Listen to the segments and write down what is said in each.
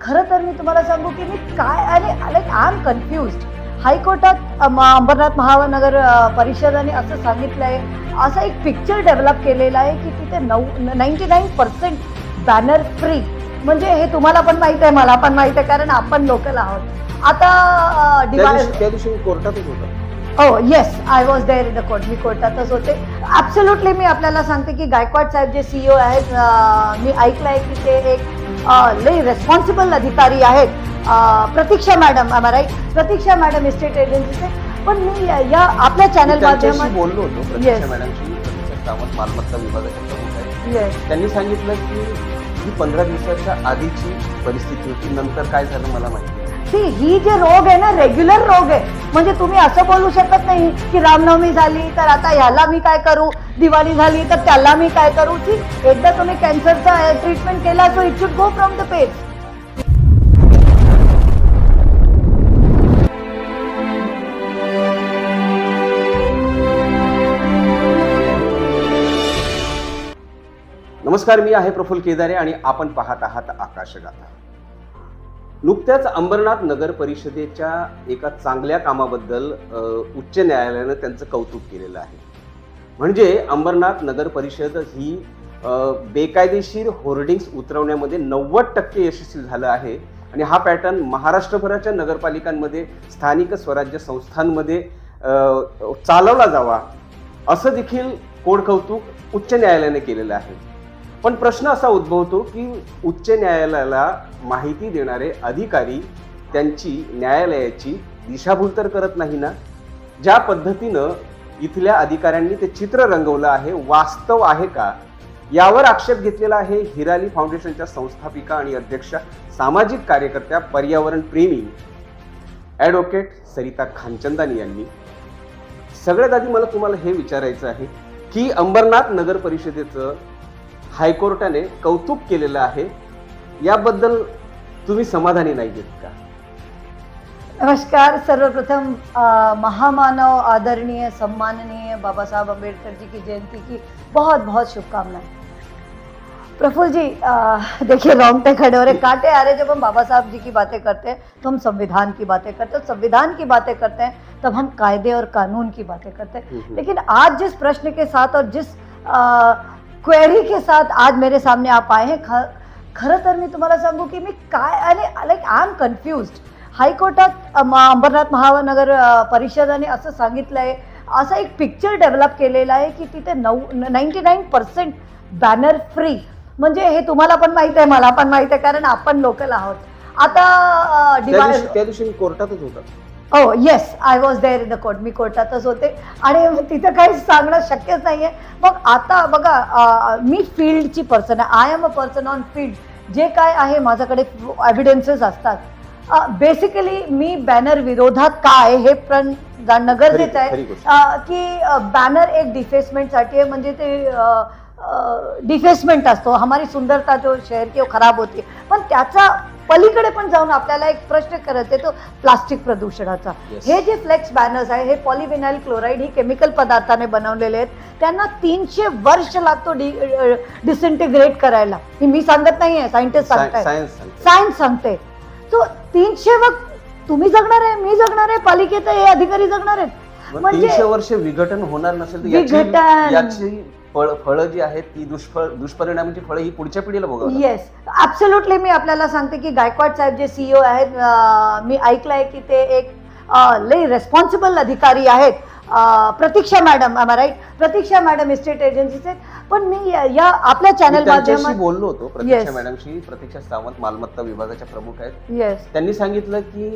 खरं तर मी तुम्हाला सांगू की मी काय आणि लाईक आय एम कन्फ्युज्ड. हायकोर्टात अंबरनाथ महानगर परिषदेने असं सांगितलं आहे असा एक पिक्चर डेव्हलप केलेला आहे की तिथे नऊ ninety nine percent banner free म्हणजे हे तुम्हाला पण माहीत आहे मला पण माहीत आहे कारण आपण लोकल आहोत. आता त्या दिवशी कोर्टातच होतो. हो yes I was there in the court मी कोर्टातच होते. ॲब्सोल्युटली मी आपल्याला सांगते की गायकवाड साहेब जे सीईओ आहेत अं, मी ऐकलं आहे की ते एक लई रेस्पॉन्सिबल अधिकारी आहेत. Pratiksha madam right Pratiksha madam estate एजन्सीचे पण मी या- या आपल्या चॅनल माध्यमात बोललो होतो मालमत्ता विभागाच्या त्यांनी सांगितलं की ही पंधरा दिवसाच्या आधीची परिस्थिती होती. नंतर काय झालं मला माहिती. सी ही जे रोग आहे ना रेग्युलर रोग आहे. म्हणजे तुम्ही असं बोलू शकत नाही की रामनवमी झाली तर आता ह्याला मी काय करू? दिवाळी झाली तर त्याला मी काय करू? की एकदा तुम्ही कॅन्सरचा ट्रीटमेंट केला so it should go from the page नमस्कार मी आहे प्रफुल्ल केदारे आणि आपण पाहत आहात आकाशगाथा. नुकत्याच अंबरनाथ नगर परिषदेच्या एका चांगल्या कामाबद्दल उच्च न्यायालयानं त्यांचं कौतुक केलेलं आहे. म्हणजे अंबरनाथ नगर परिषद ही बेकायदेशीर होर्डिंग्स उतरवण्यामध्ये नव्वद टक्के यशस्वी झालं आहे आणि हा पॅटर्न महाराष्ट्रभराच्या नगरपालिकांमध्ये स्थानिक स्वराज्य संस्थांमध्ये चालवला जावा असं देखील कोड कौतुक उच्च न्यायालयाने केलेलं आहे. पण प्रश्न असा उद्भवतो की उच्च न्यायालयाला माहिती देणारे अधिकारी त्यांची न्यायालयाची दिशाभूल तर करत नाही ना? ज्या पद्धतीनं इथल्या अधिकाऱ्यांनी ते चित्र रंगवलं आहे वास्तव आहे का? यावर आक्षेप घेतलेला आहे हिराली फाउंडेशनच्या संस्थापिका आणि अध्यक्षा सामाजिक कार्यकर्त्या पर्यावरण प्रेमी. ॲडव्होकेट सरिता खानचंदानी यांनी. सगळ्यात आधी मला तुम्हाला हे विचारायचं आहे की अंबरनाथ नगर परिषदेचं हायकोर्टाने कौतुक केलेलं आहे. याबद्दल तुम्ही समाधानी नाही देत का? नमस्कार. सर्वप्रथम महामानव आदरणीय सम्माननीय बाबा साहब अंबेडकर जी की जयंती की बहुत बहुत शुभकामनाएँ. प्रफुल्ल जी देखिए रोंगटे खड़े हो रहे कांटे आ रहे जब हम बाबा साहब जी की बातें करते हैं तो हम संविधान की बातें करते हैं. संविधान की बातें करते हैं तब हम कायदे और कानून की बातें करते हैं. हम्म। लेकिन आज जिस प्रश्न के साथ और जिस क्वेरी के साथ आज मेरे सामने आप आए हैं। ख- खरं तर मी तुम्हाला सांगू की मी काय आणि लाईक आय एम कन्फ्युज्ड हायकोर्टात अंबरनाथ महानगर परिषदेने असं सांगितलं आहे असा एक पिक्चर डेव्हलप केलेला आहे की तिथे नऊ ninety nine percent banner free म्हणजे हे तुम्हाला पण माहीत आहे मला पण माहीत आहे कारण आपण लोकल आहोत. आता त्या दिवशी कोर्टातच होतो. हो yes I was there in the court मी कोर्टातच होते. आणि तिथं काही सांगणं शक्यच नाही आहे मग आता बघा मी फील्डची पर्सन आहे. I am a person on field जे काय आहे माझ्याकडे एव्हिडन्सेस असतात. बेसिकली मी बॅनर विरोधात का आहे हे पण जाणणं गरजेचं आहे. की बॅनर एक डिफेसमेंटसाठी आहे. म्हणजे ते डिफेसमेंट असतो. हमारी सुंदरता जो शहर की खराब होती. पण त्याचा पलीकडे पण जाऊन आपल्याला एक प्रश्न करत आहे तो प्लास्टिक प्रदूषणाचा. हे जे फ्लेक्स बॅनर्स आहे हे पॉलिविनाइल क्लोराईड ही केमिकल पदार्थाने बनवलेले आहेत त्यांना तीनशे वर्ष लागतो डि डिसइंटिग्रेट करायला ही मी सांगत नाहीये सायंटिस्ट सांगताय सायन्स सांगतो. तो तीनशे वक्त तुम्ही जगणार आहे मी जगणार आहे पालिकेत हे अधिकारी जगणार आहेत म्हणजे- वर्ष विघटन होणार नसेल विघटन. फळ फळं जी आहेत ती दुष्फळ दुष्परिणामाची फळं ही पुढच्या पिढीला बघावं येस ॲब्सोल्युटली मी आपल्याला सांगते की गायकवाड साहेब जे सीईओ आहेत अं, मी ऐकलं आहे की ते एक लई रेस्पॉन्सिबल अधिकारी आहेत. Pratiksha madam I right Pratiksha madam estate एजन्सीचे पण मी या- आपल्या चॅनल माध्यमात बोललो होतो प्रतीक्षा. मॅडमशी प्रतीक्षा सावंत मालमत्ता विभागाच्या प्रमुख आहेत. येस त्यांनी सांगितलं की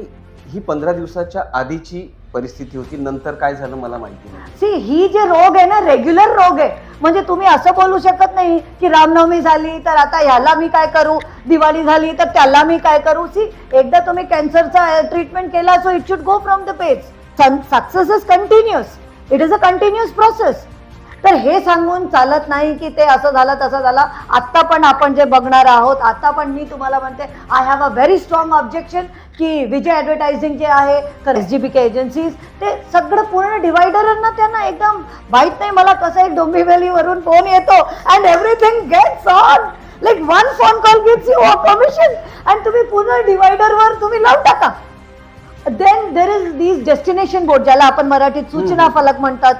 ही पंधरा दिवसाच्या आधीची परिस्थिती होती. नंतर काय झालं मला माहिती नाही. सी ही जे रोग आहे ना रेग्युलर रोग आहे. म्हणजे तुम्ही असं बोलू शकत नाही की रामनवमी झाली तर आता ह्याला मी काय करू? दिवाळी झाली तर त्याला मी काय करू? सी एकदा तुम्ही कॅन्सरचा ट्रीटमेंट केला so it should go from the page success is continuous it is a continuous process तर हे सांगून चालत नाही की ते असं झालं तसं झालं. आत्ता पण आपण जे बघणार आहोत आता पण मी तुम्हाला म्हणते I have a very strong objection की विजय ॲडव्हर्टायझिंग जे आहे एस जी बी के एजन्सीज ते सगळं पूर्ण डिवायडरांना त्यांना एकदम माहीत नाही. मला कसं एक डोंबिवलीवरून फोन येतो and everything gets on like one phone call gives you permission आणि तुम्ही पूर्ण डिवायडरवर तुम्ही लावून टाका. Then there is these destination board ज्याला आपण मराठीत सूचना फलक म्हणतात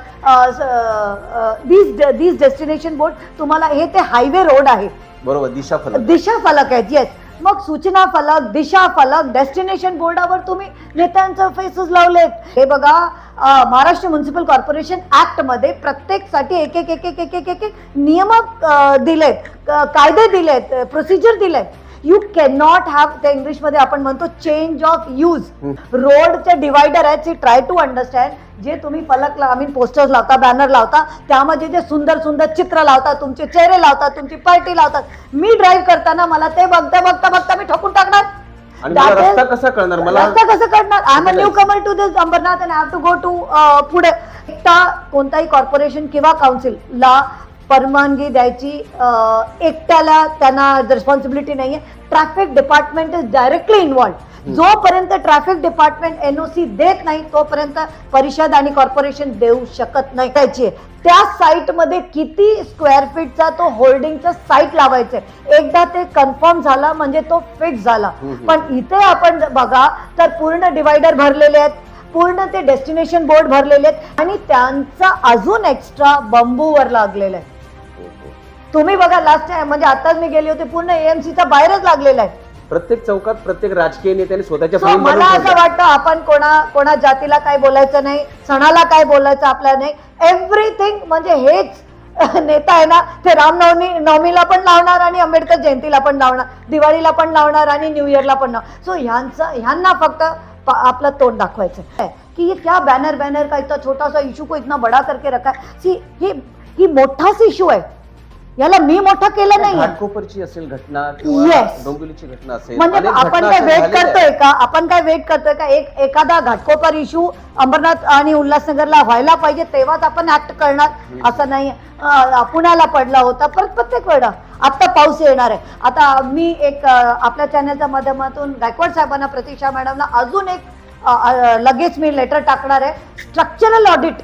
दीज दीज डेस्टिनेशन बोर्ड तुम्हाला हे ते हायवे रोड आहे. बरोबर दिशा फलक. दिशा फलक आहेत येस मग सूचना फलक दिशा फलक डेस्टिनेशन बोर्डावर तुम्ही नेत्यांचं फेसेस लावलेत. हे बघा महाराष्ट्र म्युन्सिपल कॉर्पोरेशन ॲक्टमध्ये प्रत्येकसाठी एक एक एक एक एक एक नियम दिलेत कायदे दिलेत प्रोसिजर दिलेत. यू कॅन नॉट हॅव त्या इंग्लिशमध्ये आपण म्हणतो चेंज ऑफ यूज रोडचे डिवायडर आहेत सी ट्राय टू अंडरस्टँड जे तुम्ही फलक आय मीन पोस्टर्स लावता बॅनर लावता त्यामध्ये जे सुंदर सुंदर चित्र लावता तुमचे चेहरे लावतात तुमची पार्टी लावतात मी ड्राईव्ह करताना मला ते बघता बघता बघता मी ठोकून टाकणार. रस्ता कसा कळणार? मला रस्ता कसं करणार I am a newcomer to this Ambernath and have to go to पुढे. कोणताही कॉर्पोरेशन किंवा काउन्सिलला परवानगी द्यायची एकट्याला त्यांना रिस्पॉन्सिबिलिटी नाहीये. Traffic department is directly involved जोपर्यंत ट्रॅफिक डिपार्टमेंट एनओसी देत नाही तोपर्यंत परिषद आणि कॉर्पोरेशन देऊ शकत नाही. त्याची त्या साईटमध्ये किती स्क्वेअर फीटचा तो होल्डिंगचा साईट लावायचे एकदा ते कन्फर्म झाला म्हणजे तो फिक्स झाला. पण इथे आपण बघा तर पूर्ण डिवायडर भरलेले आहेत पूर्ण ते डेस्टिनेशन बोर्ड भरलेले आहेत आणि त्यांचा अजून एक्स्ट्रा बंबूवर लागलेला आहे. तुम्ही बघा लास्ट टाइम म्हणजे आताच मी गेली होती पूर्ण एएमसीचा बाहेरच लागलेला आहे. प्रत्येक चौकात प्रत्येक राजकीय नेत्याने स्वतःच्या So, frame मला बनवून असं. वाटतं आपण कोणा कोणा जातीला काय बोलायचं नाही सणाला काय बोलायचं आपल्या नाही एव्हरीथिंग म्हणजे हेच नेता आहे ना ते रामनवमी नवमीला पण लावणार आणि आंबेडकर जयंतीला पण लावणार दिवाळीला पण लावणार आणि न्यू इयरला पण लावणार. सो ह्यांचं ह्यांना फक्त प- आपलं तोंड दाखवायचं है कि ये क्या बैनर बैनर का इतना छोटा सा इशू को इतना बड़ा करके रखा है? सी ही ही मोठाच इशू आहे. याला मी मोठा केलं नाही घाटकोपरची असेल घटना किंवा Yes. डोंबिवलीची घटना असेल म्हणजे अनेक आपण घटना काय अशा वेट झालेल्या करतोय आहेत. का? आपण काय वेट करतोय का? एक एखादा घाटकोपर इश्यू अंबरनाथ आणि उल्हासनगरला व्हायला पाहिजे तेव्हाच आपण ऍक्ट करणार. असं नाही. अं, पुण्याला पडला होता परत प्रत्येक वेळा. आता पाऊस येणार आहे. आता मी एक अं, आपल्या चॅनलच्या माध्यमातून गायकवाड साहेबांना प्रतीक्षा मॅडमला अजून एक अं, अं, लगेच मी लेटर टाकणार आहे. स्ट्रक्चरल ऑडिट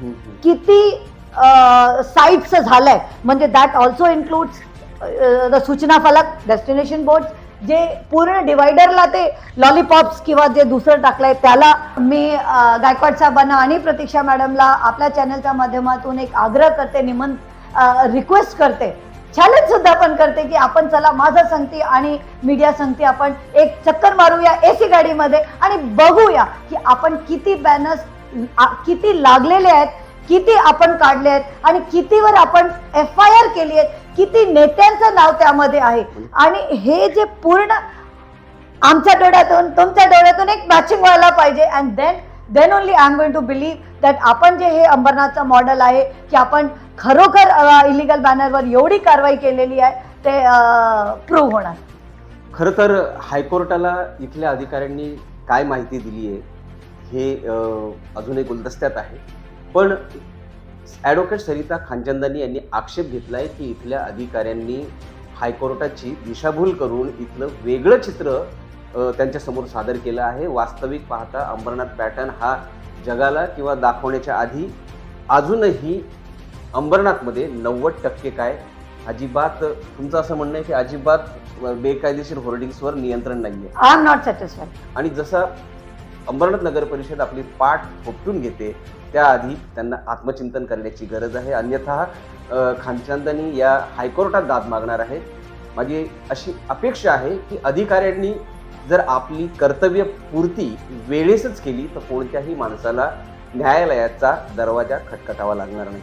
हम्म, हम्म. किती साईट्स झालंय. म्हणजे दॅट ऑल्सो इन्क्लूड्स द सूचना फलक डेस्टिनेशन बोर्ड जे पूर्ण डिवायडरला ते लॉलीपॉप्स किंवा जे दुसरं टाकलंय त्याला मी गायकवाड साहेबांना आणि प्रतीक्षा मॅडमला आपल्या चॅनलच्या माध्यमातून एक आग्रह करते निमन रिक्वेस्ट करते. चॅलेंज सुद्धा पण करते की आपण चला माझा संगती आणि मीडिया संगती आपण एक चक्कर मारूया एसी गाडीमध्ये आणि बघूया की आपण किती बॅनर्स किती लागलेले आहेत किती आपण काढले आहेत आणि कितीवर आपण एफ आय आर केली आहे किती नेत्यांचं नाव त्यामध्ये आहे. आणि हे जे पूर्ण आमच्या डोळ्यातून तुमच्या डोळ्यातून एक मॅचिंग व्हायला पाहिजे. And then then only I am going to believe that आपण जे हे अंबरनाथचं मॉडेल आहे की आपण खरोखर इलिगल बॅनरवर एवढी कारवाई केलेली आहे ते प्रूव्ह होणार. खर तर हायकोर्टाला इथल्या अधिकाऱ्यांनी काय माहिती दिली आहे हे अजून अजूनही गुलदस्त्यात आहे. पण ॲडव्होकेट सरिता खानचंदानी यांनी आक्षेप घेतला आहे की इथल्या अधिकाऱ्यांनी हायकोर्टाची दिशाभूल करून इथलं वेगळं चित्र त्यांच्यासमोर सादर केलं आहे. वास्तविक पाहता अंबरनाथ पॅटर्न हा जगाला किंवा दाखवण्याच्या आधी अजूनही अंबरनाथमध्ये नव्वद टक्के काय? अजिबात तुमचं असं म्हणणं आहे की अजिबात बेकायदेशीर होर्डिंग्सवर नियंत्रण नाहीये. आय एम नॉट सॅटिस्फाईड आणि जसं अंबरनाथ नगर परिषद आपली पाठ थोपटून घेते. त्याआधी त्यांना आत्मचिंतन करण्याची गरज आहे. अन्यथा अ, खानचंदानी या हायकोर्टात दाद मागणार आहे. माझी अशी अपेक्षा आहे की अधिकाऱ्यांनी जर आपली कर्तव्य पूर्ती वेळेसच केली तर कोणत्याही माणसाला न्यायालयाचा दरवाजा खटखटावा लागणार नाही.